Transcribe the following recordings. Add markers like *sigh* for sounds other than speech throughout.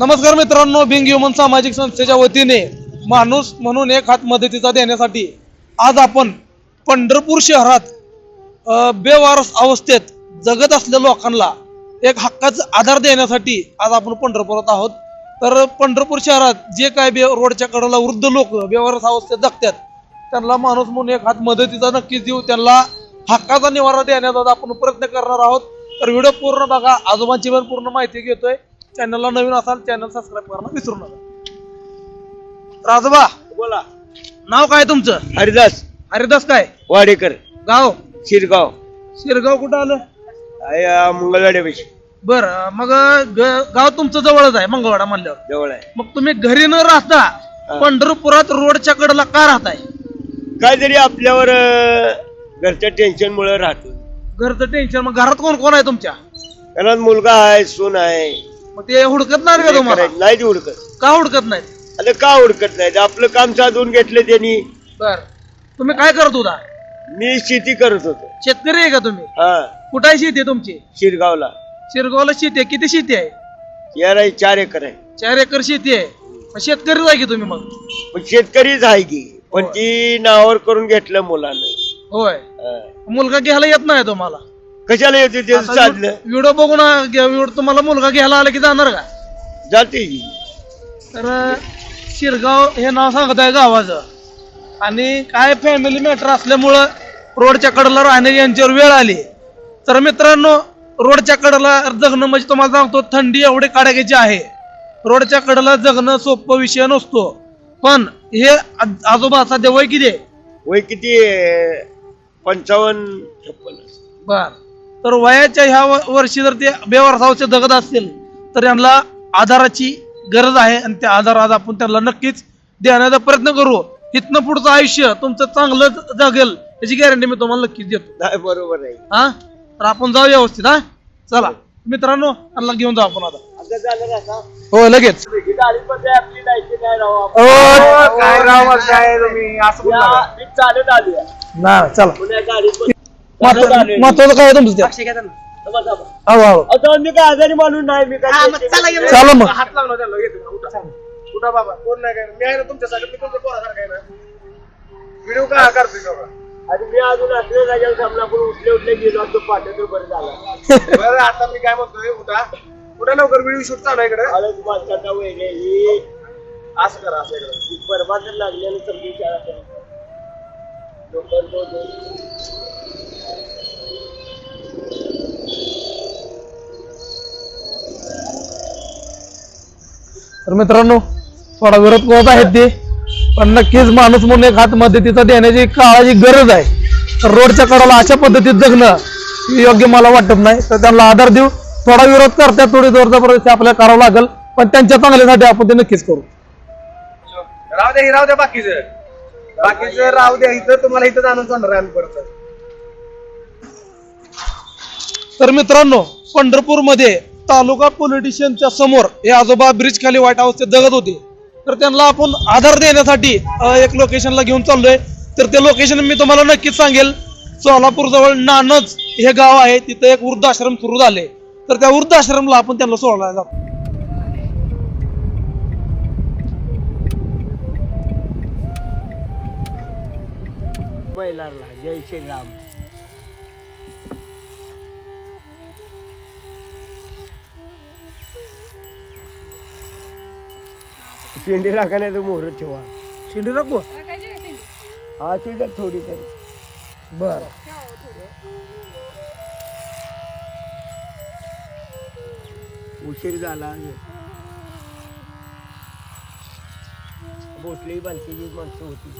नमस्कार मित्रांनो Bing human सामाजिक संस्थेच्या वतीने माणूस म्हणून एक हात मदतीचा देण्यासाठी आज आपण पंढरपूर शहरात बेवारस अवस्थेत जगत असलेल्या लोकांना एक हक्काचा आधार देण्यासाठी आज आपण पंढरपुरात आहोत. तर पंढरपूर शहरात जे काय बे रोडच्या कडेला वृद्ध लोक बेवारस अवस्थेत जगतात त्यांना माणूस म्हणून एक हात मदतीचा नक्कीच देऊ त्यांना हक्काचा निवारा देण्याचा आपण प्रयत्न करणार आहोत. तर व्हिडिओ पूर्ण बघा आजोबांची पण पूर्ण माहिती घेतोय. चॅनलला नवीन असाल चॅनल सबस्क्राईब करणं विसरू नका. तर आजोबा बोला. नाव काय तुमचं? हरिदास. हरिदास काय? वाडेकर. गाव? शिरगाव. शिरगाव कुठं आलं? मंगळवाड्यापाशी. बर मग गाव तुमचं जवळच आहे मंगळवाडा म्हणल्यावर. जवळ आहे. मग तुम्ही घरी न राहता पंढरपुरात रोडच्या कडेला का राहताय? काय तरी आपल्यावर घरच्या टेन्शन मुळे राहतो घरचं टेन्शन मग घरात कोण कोण आहे तुमच्या? घरात मुलगा आहे सून आहे. मग ते हुडकत नाही का तुम्हाला? करायचं. नाही हुडकत. का हुडकत नाही आता का हुडकत नाही आपलं काम साधून घेतलं त्यांनी. बर. तुम्ही काय करत होता? मी शेती करत होतो. शेतकरी आहे का तुम्ही? हा. कुठे आहे शेती तुमची? शिरगावला. शिरगावला शेती आहे. किती शेती आहे? यार आहे चार एकर आहे. चार एकर शेती आहे. मग शेतकरीच आहे की तुम्ही मग? पण शेतकरीच आहे की. पण ती नावावर करून घेतलं मुलानं. होय. हा. मुलगा घ्यायला येत नाही तुम्हाला? कशाला येते ते साधलं व्हिडिओ बघून व्हिडिओ तुम्हाला मुलगा घ्यायला आला की जाणार का? जाते की. तर शिरगाव हे नाव सांगत आहे गावाचं. आणि काय फॅमिली मॅटर असल्यामुळं रोडच्या कडेला राहण्याची यांच्यावर वेळ आली. तर मित्रांनो रोडच्या कडेला जगणं म्हणजे तुम्हाला सांगतो थंडी एवढी काढायची आहे. रोडच्या कडेला जगणं सोपं विषय नसतो. पण हे आज- आजोबा सध्या वय किती वय किती? पंचावन्न छप्पन. बर. तर वयाच्या ह्या वर्षी जर ते बेवारसावचे जगत असतील तर यांना आधाराची गरज आहे आणि त्या आधार आज आपण त्यांना नक्कीच देण्याचा प्रयत्न करू. इथनं पुढचं आयुष्य तुमचं चांगलं जगेल याची गॅरंटी मी तुम्हाला नक्कीच देतो. बरोबर आहे. हा? तर आपण जाऊ व्यवस्थित हा? चला. मित्रांनो त्यांना घेऊन जाऊ आपण आता? हो लगेच. ही आपण. हो, काय राव काय तुम्ही? असं चला. महत्वाचं काय आहे तुमचं त्या थांबा, थांबा. हो हो आता मी काय आजारी माणूस नाही मी काय चला मग. हात लावला त्याला घेतो ना, उठा उठा बाबा. कोण नाही काय? मी आहे ना तुमच्यासाठी मी तुमच्या पोरासारखं आहे ना. व्हिडिओ का करतोय बाबा? आणि मी अजून असल्या पण उठले उठले गेलो आणि तो पाठवतो बरं झाला. *laughs* बरं आता मी काय म्हणतोय उठा. उठा लवकर व्हिडिओ शूट चालू आहे इकडे. आलं माणसाचा वेगळे ही. असं करा असं इकडे ही बरबाद लागलेलं समजून शाळा करा. लोकांचं तर मित्रांनो थोडा विरोध करत आहेत ते पण नक्कीच माणूस म्हणून एक हात मदतीचा देण्याची काळाची गरज आहे. तर रोडच्या कडाला अशा पद्धतीत जगणं हे योग्य मला वाटत नाही. तर त्यांना आधार देऊ थोडा विरोध करतात थोडी जोर जबरदस्ती आपल्याला करावं लागेल. पण त्यांच्या चांगल्यासाठी आपण ते नक्कीच करू. राहू द्या हे राहू द्या बाकीचं. बाकीचं राहू द्या इथं तुम्हाला इथं जाणून जाणार आहे आम्ही परत. तर मित्रांनो पंढरपूरमध्ये तालुका पॉलिटिशियनच्या समोर हे आजोबा ब्रिज खाली वाईट अवस्थेत जगत होते. तर त्यांना आपण आधार देण्यासाठी एक लोकेशनला घेऊन चाललोय. तर ते लोकेशन मी तुम्हाला नक्कीच सांगेल. सोलापूर जवळ नानज हे गाव आहे. तिथं एक वृद्धाश्रम सुरू झाले. तर त्या वृद्धाश्रमला आपण त्यांना सोडला जातो बैलाला जय श्रीराम. शेंडी राखण्याचं मोहर ठेवा. शिंदे नको हा ठीक आहे थोडी तरी. बर. उशीर झाला. भोसले बालकीची माणसं होती.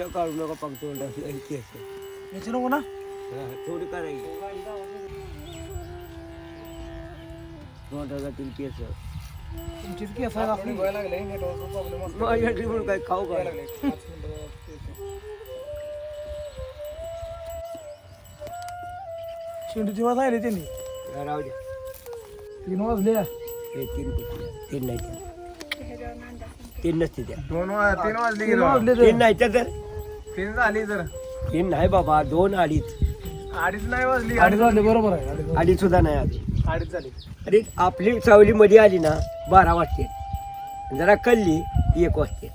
मी काढू नका पागतो केस याची नको ना. थोडी करायची तोंडातील केस. तुमचीच केस आहे आपली. माझ्यासाठी म्हणून काय खाऊ का? शिंदे दिवस आहे रे त्यांनी. राहू द्या तीन वाजले. हे तीन कुठे? तीन नाही त्या तीन नसते त्या. दोन वा- तीन वाजले की तीन राव. वाजले तीन नाही त्या तर. तीन झाली तर तीन नाही बाबा दोन अडीच. अडीच नाही वाजली. अडीच वाजले बरोबर आहे अडीच वाजले. अडीच सुद्धा नाही अजून. अडीच झाली. अरे आपली सावली मध्ये आली ना बारा वाजते. जरा कल्ली एक वाजते.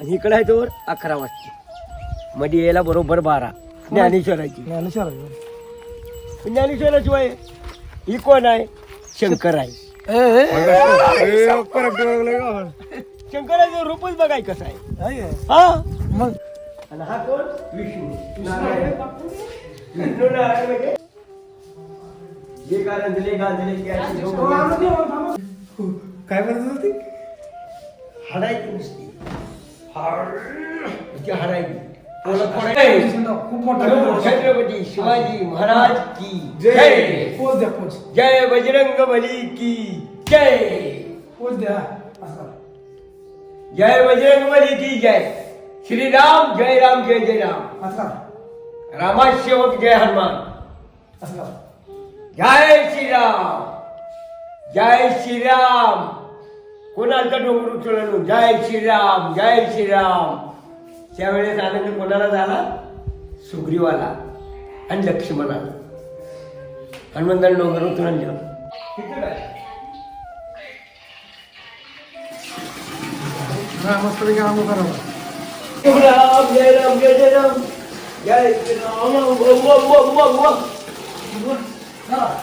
आणि इकडं आहे तर अकरा वाजते. मध्ये यायला बरोबर बारा. ज्ञानेश्वराची. ज्ञानेश्वर आहे. ज्ञानेश्वराशिवाय ही कोण आहे? शंकर आहे. ए, ए, ए, शंकराचं रूपच बघाय कसं आहे. आहे आहे. हा? मग? आणि हा कोण विष्णू नारायण विष्णू नारायण म्हणजे जे गांजले गांजले असे दोघं काय म्हणत होती हाडायची नुसती हाड ती हाडायची पोळं फोडायची. खूप मोठा छत्रपती शिवाजी महाराज की जय. पोच द्या पोच जय बजरंग बली की जय। पोच द्या असं. जय बजरंग बली की जय। श्रीराम जय राम जय जय राम। असं. रामासेवक जय हनुमान। असं. जय श्रीराम। जय श्रीराम। कोणाचा डोंगर उचललो जय श्रीराम जय श्रीराम। त्यावेळेस आनंद कोणाला झाला? सुग्रीवाला आणि लक्ष्मणाला. हनुमंताने डोंगर उचलून ठेवलं हा, मस्तपैकी आंघोळ करा. राम जय राम जय जय राम जय श्रीराम वम, वम, वम, वम, वम. चला.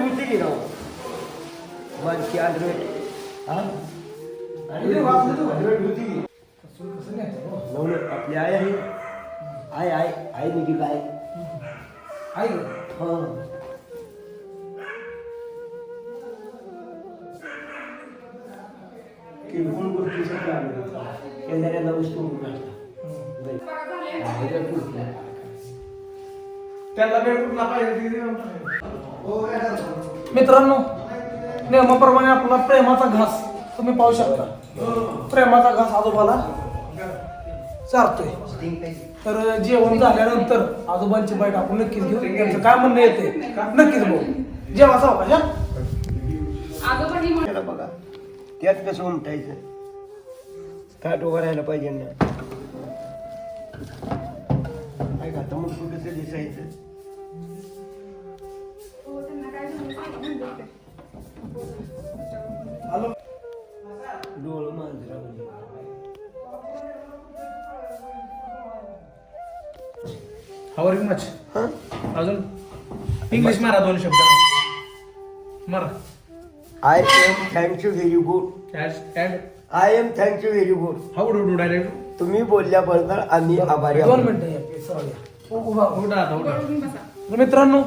होती की राव मानसी आलवेट हा इथे वाचलं तू? आलवेट होती की कसं- कसं न्यायचं, नवलं आपली आई आहे आय आय आई म्हणजे काय आहे का? हा किरकोळ त्याला वेळ कुठला पाहिजे टाकायचं. मित्रांनो नियमाप्रमाणे आपला प्रेमाचा घास तुम्ही पाहू शकता. प्रेमाचा घास आजोबाला चारतोय. तर जेवण झाल्यानंतर आजोबांची बाईट आपण नक्कीच घेऊ. त्यांचं काय म्हणणं येते नक्कीच बघू जेवा सावकाश त्यात कसं उमटायचं? ताट उभं राहायला पाहिजे ना. काय का मग कसं दिसायचं? हॅलो? डोळं मांजरामध्ये हावर यू मच हा? अजून? इंग्लिश मारा दोन शब्द. मारा. I am thank you very good I am thank you very good how do do direct तुम्ही बोलल्याबद्दल आम्ही आभारी दोन आहोत. मिनिटं. उ- उभा उभा तर मित्रांनो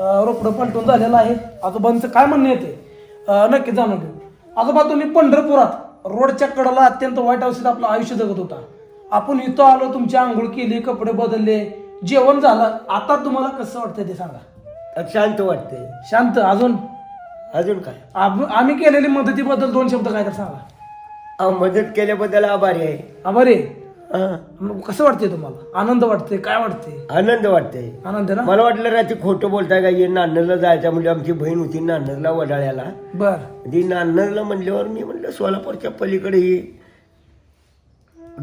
अं, रोकडं पलटून झालेलं आहे. आजोबांचं काय म्हणणं येते अं, नक्की जाणून घेऊ. आजोबा तुम्ही पंढरपुरात रोडच्या कडेला अत्यंत वाईट अवस्थेत आपलं आयुष्य जगत होता. आपण इथं आलो तुमची आंघोळ केली कपडे बदलले जेवण झालं. आता तुम्हाला कसं वाटतंय ते सांगा. शांत वाटतंय. शांत अजून? अजून काय? आम- आम्ही केलेली मदतीबद्दल दोन शब्द काय तर सांगा. अहो, मदत केल्याबद्दल आभारी आहे. आभारी हा. मग कसं वाटतंय तुम्हाला? आनंद वाटतंय? काय वाटतंय? आनंद वाटतंय. आनंद आहे ना? मला वाटलं रात्री खोटं बोलताय का ये नान्नरला जायचं म्हणजे आमची बहीण होती नान्नरला वडाळ्याला. बर. ती नान्नरला म्हणल्यावर मी म्हणलं सोलापूरच्या पलीकडे ही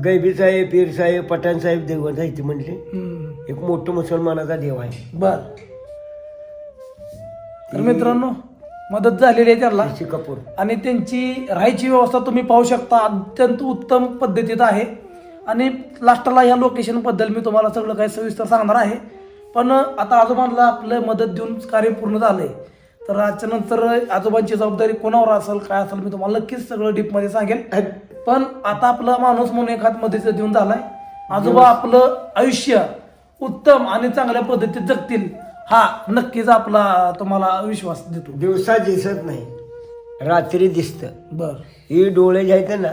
गैबी साहेब पीर साहेब पठाण साहेब देवगण आहे ती म्हणली. हम्म. एक मोठं मुसलमानाचा देव आहे. बर. तर मित्रांनो मदत झालेली आहे त्याला ऋषी कपूर. आणि त्यांची राहायची व्यवस्था तुम्ही पाहू शकता. अत्यंत उत्तम पद्धतीत आहे. आणि लास्टला ह्या लोकेशनबद्दल मी तुम्हाला सगळं काही सविस्तर सांगणार आहे. पण आता आजोबांना आपलं मदत देऊन कार्य पूर्ण झालंय. तर आजच्या नंतर आजोबांची जबाबदारी कोणावर असेल काय असेल मी तुम्हाला नक्कीच सगळं डीपमध्ये सांगेन पण आता आपला माणूस म्हणून हात मदतीचा देऊन झालाय. आजोबा आपलं आयुष्य उत्तम आणि चांगल्या पद्धतीत जगतील. हा नक्कीच आपला तुम्हाला विश्वास देतो. दिवसा दिसत नाही रात्री दिसतं. बर. ही डोळे जे आहेत ना